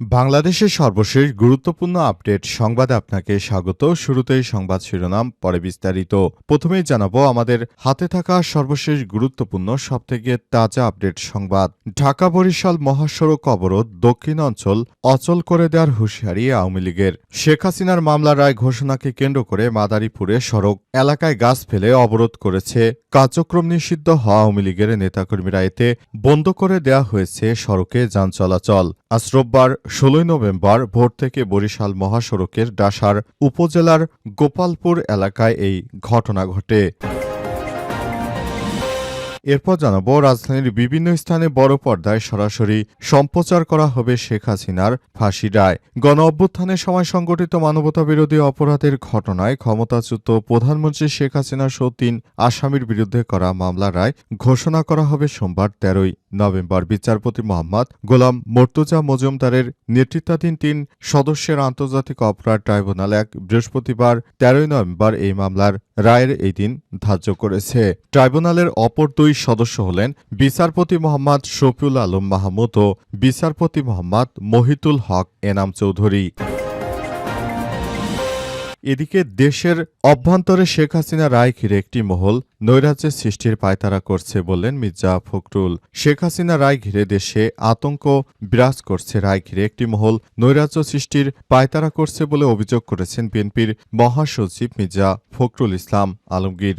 বাংলাদেশের সর্বশেষ গুরুত্বপূর্ণ আপডেট সংবাদে আপনাকে স্বাগত। শুরুতেই সংবাদ শিরোনাম, পরে বিস্তারিত। প্রথমেই জানাব আমাদের হাতে থাকা সর্বশেষ গুরুত্বপূর্ণ, সবথেকে তাজা আপডেট সংবাদ। ঢাকা বরিশাল মহাসড়ক অবরোধ দক্ষিণ অঞ্চল অচল করে দেওয়ার হুঁশিয়ারি আওয়ামী লীগের। শেখ হাসিনার মামলার রায় ঘোষণাকে কেন্দ্র করে মাদারীপুরে সড়ক এলাকায় গাছ ফেলে অবরোধ করেছে। কার্যক্রম নিষিদ্ধ হওয়া আওয়ামী লীগের নেতাকর্মীরা এতে বন্ধ করে দেয়া হয়েছে সড়কে যান চলাচল। আজ রোববার ষোলোই নভেম্বর ভোর থেকে বরিশাল মহাসড়কের ডাসার উপজেলার গোপালপুর এলাকায় এই ঘটনা ঘটে। এরপর জানাব, রাজধানীর বিভিন্ন স্থানে বড় পর্দায় সরাসরি সম্প্রচার করা হবে শেখ হাসিনার ফাঁসি রায়। গণ অভ্যুত্থানের সময় সংগঠিত মানবতা বিরোধী অপরাধের ঘটনায় ক্ষমতাচ্যুত প্রধানমন্ত্রী শেখ হাসিনা সহ তিন আসামির বিরুদ্ধে করা মামলা রায় ঘোষণা করা হবে সোমবার তেরোই নভেম্বর। বিচারপতি মোহাম্মদ গোলাম মর্তুজা মজুমদারের নেতৃত্বাধীন তিন সদস্যের আন্তর্জাতিক অপরাধ ট্রাইব্যুনাল এক বৃহস্পতিবার তেরোই নভেম্বর এই মামলার রায়ের এই দিন ধার্য করেছে। ট্রাইব্যুনালের অপর দুই সদস্য হলেন বিচারপতি মোহাম্মদ শফিউল আলম মাহমুদ ও বিচারপতি মোহাম্মদ মহিতুল হক এনাম চৌধুরী। এদিকে দেশের অভ্যন্তরে শেখ হাসিনা রায় ঘিরে একটি মহল নৈরাজ্যের সৃষ্টির পায়তারা করছে বললেন মির্জা ফখরুল। শেখ হাসিনা রায় ঘিরে দেশে আতঙ্ক বিরাজ করছে, রায় ঘিরে একটি মহল নৈরাজ্য সৃষ্টির পায়তারা করছে বলে অভিযোগ করেছেন বিএনপির মহাসচিব মির্জা ফখরুল ইসলাম আলমগীর।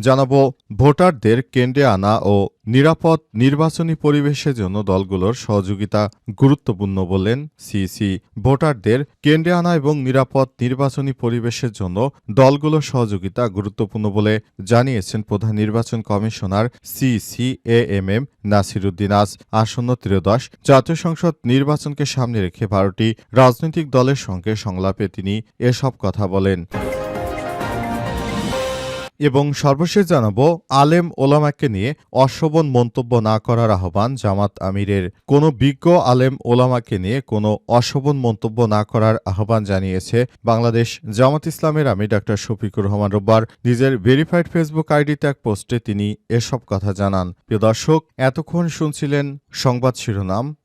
জানাব, ভোটারদের কেন্দ্রে আনা ও নিরাপদ নির্বাচনী পরিবেশের জন্য দলগুলোর সহযোগিতা গুরুত্বপূর্ণ বললেন সিসি ভোটারদের কেন্দ্রে আনা এবং নিরাপদ নির্বাচনী পরিবেশের জন্য দলগুলোর সহযোগিতা গুরুত্বপূর্ণ বলে জানিয়েছেন প্রধান নির্বাচন commissioner CC A M M Nasiruddin আজ আসন্ন ত্রয়োদশ জাতীয় সংসদ নির্বাচনকে সামনে রেখে বারোটি রাজনৈতিক দলের সঙ্গে সংলাপে তিনি এসব কথা বলেন। এবং সর্বশেষ জানাব, আলেম ওলামাকে নিয়ে অশোভন মন্তব্য না করার আহ্বান জামাত আমিরের। কোনো বিজ্ঞ আলেম ওলামাকে নিয়ে কোনো অশোভন মন্তব্য না করার আহ্বান জানিয়েছে বাংলাদেশ জামাত ইসলামের আমি ডাক্তার শফিকুর রহমান রোববার। নিজের ভেরিফাইড ফেসবুক আইডিতে এক পোস্টে তিনি এসব কথা জানান। প্রিয় দর্শক, এতক্ষণ শুনছিলেন সংবাদ শিরোনাম।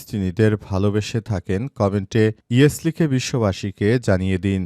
ফিলিস্তিনিদের ভালোবেসে থাকেন কমেন্টে ইয়েস লিখে বিশ্ববাসীকে জানিয়ে দিন।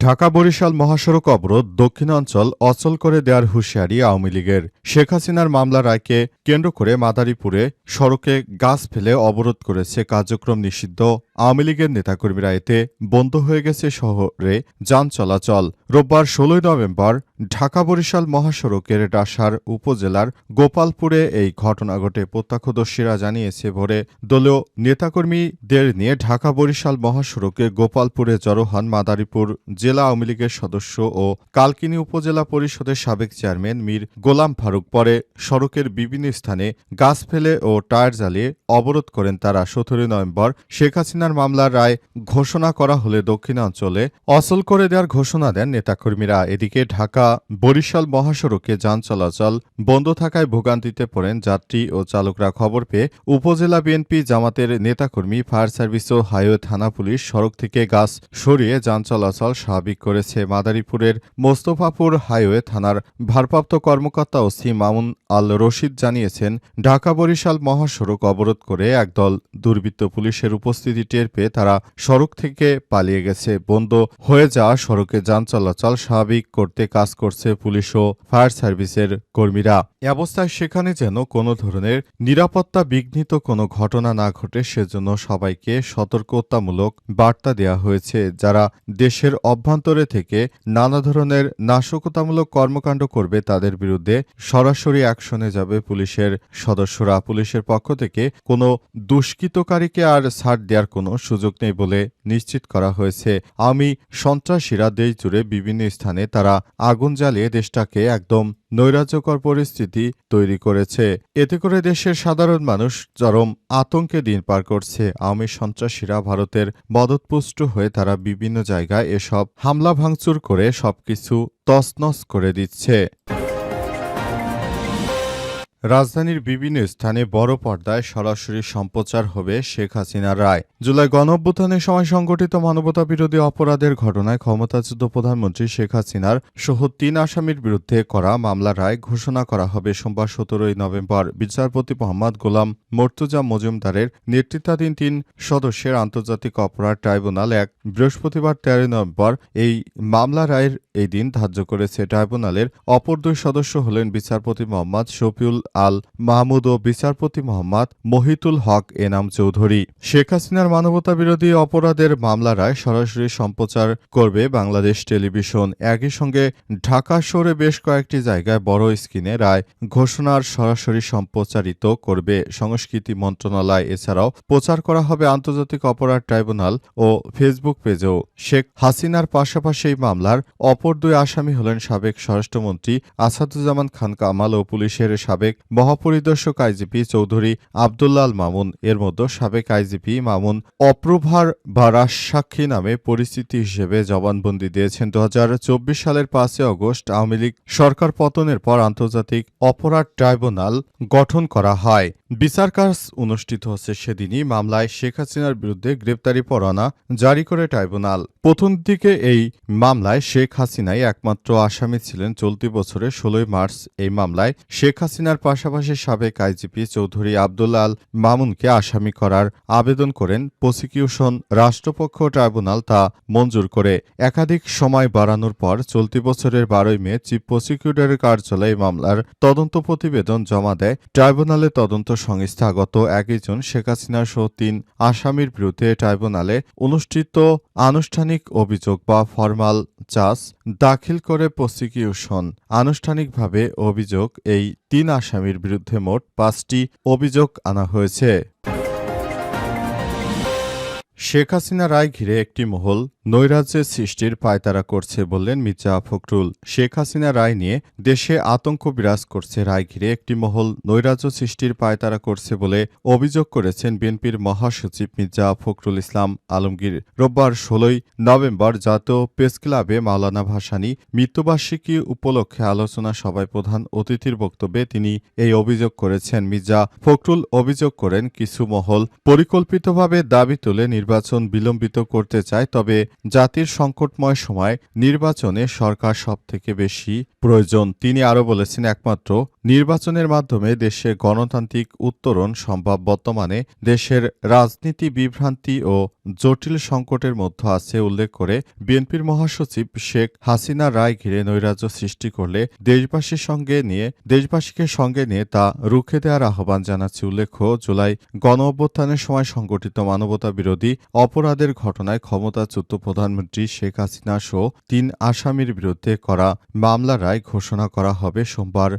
ঢাকা বরিশাল মহাসড়ক অবরোধ দক্ষিণাঞ্চল অচল করে দেওয়ার হুঁশিয়ারি আওয়ামী লীগের। শেখ হাসিনার মামলা রায়কে কেন্দ্র করে মাদারীপুরে সড়কে গাছ ফেলে অবরোধ করেছে কার্যক্রম নিষিদ্ধ। আওয়ামী লীগের নেতাকর্মীরা এতে বন্ধ হয়ে গেছে শহরে যান চলাচল। রোববার ষোলোই নভেম্বর ঢাকা বরিশাল মহাসড়কের ডাসার উপজেলার গোপালপুরে এই ঘটনা ঘটে। প্রত্যক্ষদর্শীরা জানিয়েছে, ভোরে দলীয় নেতাকর্মীদের নিয়ে ঢাকা বরিশাল মহাসড়কে গোপালপুরে জড়ো হন মাদারীপুর জেলা আওয়ামী লীগের সদস্য ও কালকিনি উপজেলা পরিষদের সাবেক চেয়ারম্যান মীর গোলাম ফারুক। পরে সড়কের বিভিন্ন স্থানে গাছ ফেলে ও টায়ার জ্বালিয়ে অবরোধ করেন তারা। সতেরোই নভেম্বর শেখ হাসিনার মামলার রায় ঘোষণা করা হলে দক্ষিণাঞ্চলে অচল করে দেওয়ার ঘোষণা দেন নেতাকর্মীরা। এদিকে ঢাকা, বরিশাল মহাসড়কে যান চলাচল বন্ধ থাকায় ভোগান্তিতে পড়েন যাত্রী ও চালকরা। খবর পেয়ে উপজেলা বিএনপি জামাতের নেতাকর্মী, ফায়ার সার্ভিস ও হাইওয়ে থানা পুলিশ সড়ক থেকে গাছ সরিয়ে যান চলাচল স্বাভাবিক করেছে। মাদারীপুরের মোস্তফাপুর হাইওয়ে থানার ভারপ্রাপ্ত কর্মকর্তা ওসি মামুন আল রশিদ জানিয়েছেন ঢাকা বরিশাল মহাসড়ক অবরোধ করে একদল দুর্বৃত্ত পুলিশের উপস্থিতি টের পেয়ে তারা সড়ক থেকে পালিয়ে গেছে। বন্ধ হয়ে যাওয়া সড়কে যান চলাচল স্বাভাবিক করতে কাজ করছে পুলিশ ও ফায়ার সার্ভিসের কর্মীরা। এ অবস্থায় সেখানে যেন কোনো ধরনের নিরাপত্তা বিঘ্নিত কোনো ঘটনা না ঘটে, সেজন্য সবাইকে সতর্কতামূলক বার্তা দেওয়া হয়েছে, যারা দেশের অভ্যন্তরে থেকে নানা ধরনের নাশকতামূলক কর্মকাণ্ড করবে, তাদের বিরুদ্ধে সরাসরি অ্যাকশনে যাবে পুলিশের সদস্যরা। পুলিশের পক্ষ থেকে কোনো দুষ্কৃতকারীকে আর ছাড় দেওয়ার কোনো কোনো সুযোগ নেই বলে নিশ্চিত করা হয়েছে। আমি সন্ত্রাসীরা দেশ জুড়ে বিভিন্ন স্থানে তারা আগুন জ্বালিয়ে দেশটাকে একদম নৈরাজ্যকর পরিস্থিতি তৈরি করেছে। এতে করে দেশের সাধারণ মানুষ চরম আতঙ্কে দিন পার করছে। আওয়ামী সন্ত্রাসীরা ভারতের মদতপুষ্ট হয়ে তারা বিভিন্ন জায়গায় এসব হামলা ভাঙচুর করে সবকিছু তছনছ করে দিচ্ছে। রাজধানীর বিভিন্ন স্থানে বড় পর্দায় সরাসরি সম্প্রচার হবে শেখ হাসিনার রায়। জুলাই গণঅভ্যুত্থানের সময় সংগঠিত মানবতা বিরোধী অপরাধের ঘটনায় ক্ষমতাচ্যুত প্রধানমন্ত্রী শেখ হাসিনার সহ তিন আসামির বিরুদ্ধে করা মামলার রায় ঘোষণা করা হবে সোমবার সতেরোই নভেম্বর। বিচারপতি মোহাম্মদ গোলাম মর্তুজা মজুমদারের নেতৃত্বাধীন তিন সদস্যের আন্তর্জাতিক অপরাধ ট্রাইব্যুনাল এক বৃহস্পতিবার তেরোই নভেম্বর এই মামলা রায়ের এই দিন ধার্য করেছে। ট্রাইব্যুনালের অপর দুই সদস্য হলেন বিচারপতি মোহাম্মদ শফিউল আল মাহমুদ ও বিচারপতি মোহাম্মদ মহিতুল হক এনাম চৌধুরী। শেখ হাসিনার মানবতা বিরোধী অপরাধের মামলা রায় সরাসরি সম্প্রচার করবে বাংলাদেশ টেলিভিশন। একই সঙ্গে ঢাকা শহরে বেশ কয়েকটি জায়গায় বড় স্ক্রিনে রায় ঘোষণার সরাসরি সম্প্রচারিত করবে সংস্কৃতি মন্ত্রণালয়। এছাড়াও প্রচার করা হবে আন্তর্জাতিক অপরাধ ট্রাইব্যুনাল ও ফেসবুক পেজেও। শেখ হাসিনার পাশাপাশি এই মামলার অপর দুই আসামি হলেন সাবেক স্বরাষ্ট্রমন্ত্রী আসাদুজ্জামান খান কামাল ও পুলিশের সাবেক মহাপরিদর্শক আইজিপি চৌধুরী আবদুল্লাল মামুন। এর মধ্যে সাবেক আইজিপি মামুন অপ্রভার বা রাজসাক্ষী নামে পরিস্থিতি হিসেবে জবানবন্দি দিয়েছেন। দু সালের পাঁচই অগস্ট আওয়ামী লীগ সরকার পতনের পর আন্তর্জাতিক অপরাধ ট্রাইব্যুনাল গঠন করা হয়। বিচার কাজ অনুষ্ঠিত হচ্ছে সেদিনই। মামলায় শেখ হাসিনার বিরুদ্ধে গ্রেপ্তারি পরোয়ানা জারি করে ট্রাইব্যুনাল। প্রথম দিকে এই মামলায় শেখ হাসিনাই একমাত্র আসামি ছিলেন। চলতি বছরের ষোলোই মার্চ এই মামলায় শেখ হাসিনার পাশাপাশি সাবেক আইজিপি চৌধুরী আবদুল্লা আল মামুনকে আসামি করার আবেদন করেন প্রসিকিউশন রাষ্ট্রপক্ষ ট্রাইব্যুনাল তা মঞ্জুর করে। একাধিক সময় বাড়ানোর পর চলতি বছরের বারোই মে চিফ প্রসিকিউটরের কার্যালয়ে মামলার তদন্ত প্রতিবেদন জমা দেয়। ট্রাইব্যুনালে তদন্ত সংস্থা গত একই জুন শেখ হাসিনা সহ তিন আসামির বিরুদ্ধে ট্রাইব্যুনালে অনুষ্ঠিত আনুষ্ঠানিক অভিযোগ বা ফরমাল চার্জ দাখিল করে প্রসিকিউশন। আনুষ্ঠানিকভাবে অভিযোগ এই তিন আসামির বিরুদ্ধে মোট পাঁচটি অভিযোগ আনা হয়েছে। শেখ হাসিনা রায় ঘিরে একটি মহল নৈরাজ্যের সৃষ্টির পায়তারা করছে বললেন মির্জা ফখরুল। শেখ হাসিনা রায় নিয়ে দেশে আতঙ্ক বিরাজ করছে, রায় ঘিরে একটি মহল নৈরাজ্য সৃষ্টির পায়তারা করছে বলে অভিযোগ করেছেন বিএনপির মহাসচিব মির্জা ফখরুল ইসলাম আলমগীর। রোববার ষোলোই নভেম্বর জাতীয় প্রেস ক্লাবে মাওলানা ভাসানী মৃত্যুবার্ষিকী উপলক্ষে আলোচনা সভায় প্রধান অতিথির বক্তব্যে তিনি এই অভিযোগ করেছেন। মির্জা ফখরুল অভিযোগ করেন, কিছু মহল পরিকল্পিতভাবে দাবি তুলে নির্বাচন বিলম্বিত করতে চায়, তবে জাতির সংকটময় সময় নির্বাচনে সরকার সবথেকে বেশি প্রয়োজন। তিনি আরও বলেছেন, একমাত্র নির্বাচনের মাধ্যমে দেশে গণতান্ত্রিক উত্তরণ সম্ভব। বর্তমানে দেশের রাজনীতি বিভ্রান্তি ও জটিল সংকটের মধ্যে আছে উল্লেখ করে বিএনপির মহাসচিব শেখ হাসিনা রায় ঘিরে নৈরাজ্য সৃষ্টি করলে দেশবাসীর সঙ্গে নিয়ে, দেশবাসীকে সঙ্গে নিয়ে তা রুখে দেওয়ার আহ্বান জানাচ্ছে উল্লেখ্য, জুলাই গণ অভ্যুত্থানের সময় সংগঠিত মানবতা বিরোধী অপরাধের ঘটনায় ক্ষমতাচ্যুত প্রধানমন্ত্রী শেখ হাসিনা সহ তিন আসামির বিরুদ্ধে করা মামলা রায় ঘোষণা করা হবে সোমবার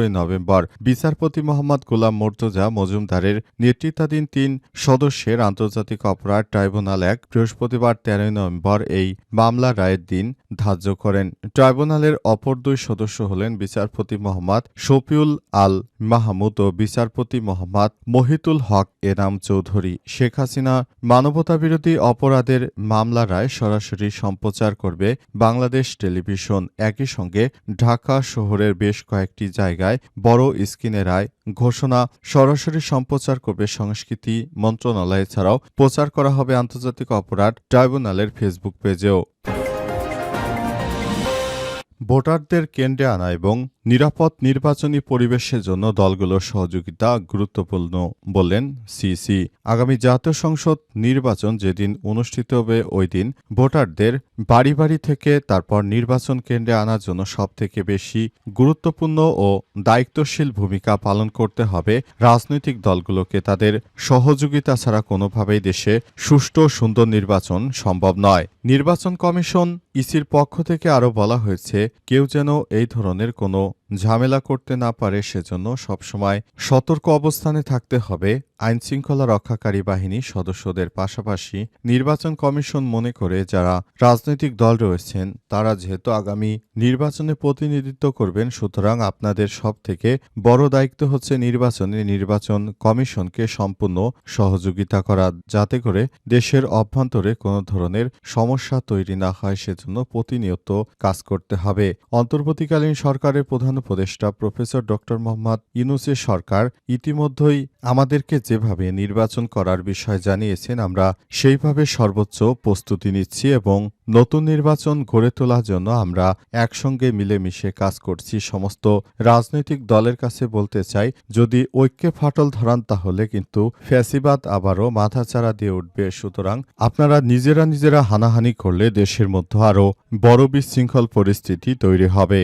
সতেরোই নভেম্বর। বিচারপতি মোহাম্মদ গোলাম মোর্তজা মজুমদারের নেতৃত্বাধীন তিন সদস্যের আন্তর্জাতিক অপরাধ ট্রাইব্যুনাল এক বৃহস্পতিবার তেরোই নভেম্বর এই মামলা রায়ের দিন ধার্য করেন। ট্রাইব্যুনালের অপর দুই সদস্য হলেন বিচারপতি মোহাম্মদ শফিউল আল মাহমুদ ও বিচারপতি মোহাম্মদ মহিতুল হক এনাম চৌধুরী। শেখ হাসিনা মানবতাবিরোধী অপরাধের মামলা রায় সরাসরি সম্প্রচার করবে বাংলাদেশ টেলিভিশন। একই সঙ্গে ঢাকা শহরের বেশ কয়েকটি জায়গায় বড় স্ক্রিনে রায় ঘোষণা সরাসরি সম্প্রচার করবে সংস্কৃতি মন্ত্রণালয়। ছাড়াও প্রচার করা হবে আন্তর্জাতিক অপরাধ ট্রাইব্যুনালের ফেসবুক পেজেও। ভোটারদের কেন্দ্রে আনা এবং নিরাপদ নির্বাচনী পরিবেশের জন্য দলগুলোর সহযোগিতা গুরুত্বপূর্ণ বললেন সিসি। আগামী জাতীয় সংসদ নির্বাচন যেদিন অনুষ্ঠিত হবে, ওই দিন ভোটারদের বাড়ি বাড়ি থেকে তারপর নির্বাচন কেন্দ্রে আনার জন্য সবথেকে বেশি গুরুত্বপূর্ণ ও দায়িত্বশীল ভূমিকা পালন করতে হবে রাজনৈতিক দলগুলোকে। তাদের সহযোগিতা ছাড়া কোনোভাবেই দেশে সুষ্ঠু সুন্দর নির্বাচন সম্ভব নয়। নির্বাচন কমিশন ইসির পক্ষ থেকে আরও বলা হয়েছে, কেউ যেন এই ধরনের কোনো know ঝামেলা করতে না পারে সেজন্য সবসময় সতর্ক অবস্থানে থাকতে হবে, আইনশৃঙ্খলা রক্ষাকারী বাহিনী সদস্যদের পাশাপাশি নির্বাচন কমিশন মনে করে যারা রাজনৈতিক দল রয়েছেন, তারা যেহেতু আগামী নির্বাচনে প্রতিনিধিত্ব করবেন, সুতরাং আপনাদের সব থেকে বড় দায়িত্ব হচ্ছে নির্বাচনে নির্বাচন কমিশনকে সম্পূর্ণ সহযোগিতা করা, যাতে করে দেশের অভ্যন্তরে কোনো ধরনের সমস্যা তৈরি না হয়, সেজন্য প্রতিনিয়ত কাজ করতে হবে। অন্তর্বর্তীকালীন সরকারের প্রধান উপদেষ্টা প্রফেসর ডক্টর মোহাম্মদ ইউনুসের সরকার ইতিমধ্যেই আমাদেরকে যেভাবে নির্বাচন করার বিষয় জানিয়েছেন, আমরা সেইভাবে সর্বোচ্চ প্রস্তুতি নিচ্ছি এবং নতুন নির্বাচন গড়ে তোলার জন্য আমরা একসঙ্গে মিলেমিশে কাজ করছি। সমস্ত রাজনৈতিক দলের কাছে বলতে চাই, যদি ঐক্যে ফাটল ধরান তাহলে কিন্তু ফ্যাসিবাদ আবারও মাথাচাড়া দিয়ে উঠবে। সুতরাং আপনারা নিজেরা নিজেরা হানাহানি করলে দেশের মধ্যে আরও বড় বিশৃঙ্খল পরিস্থিতি তৈরি হবে।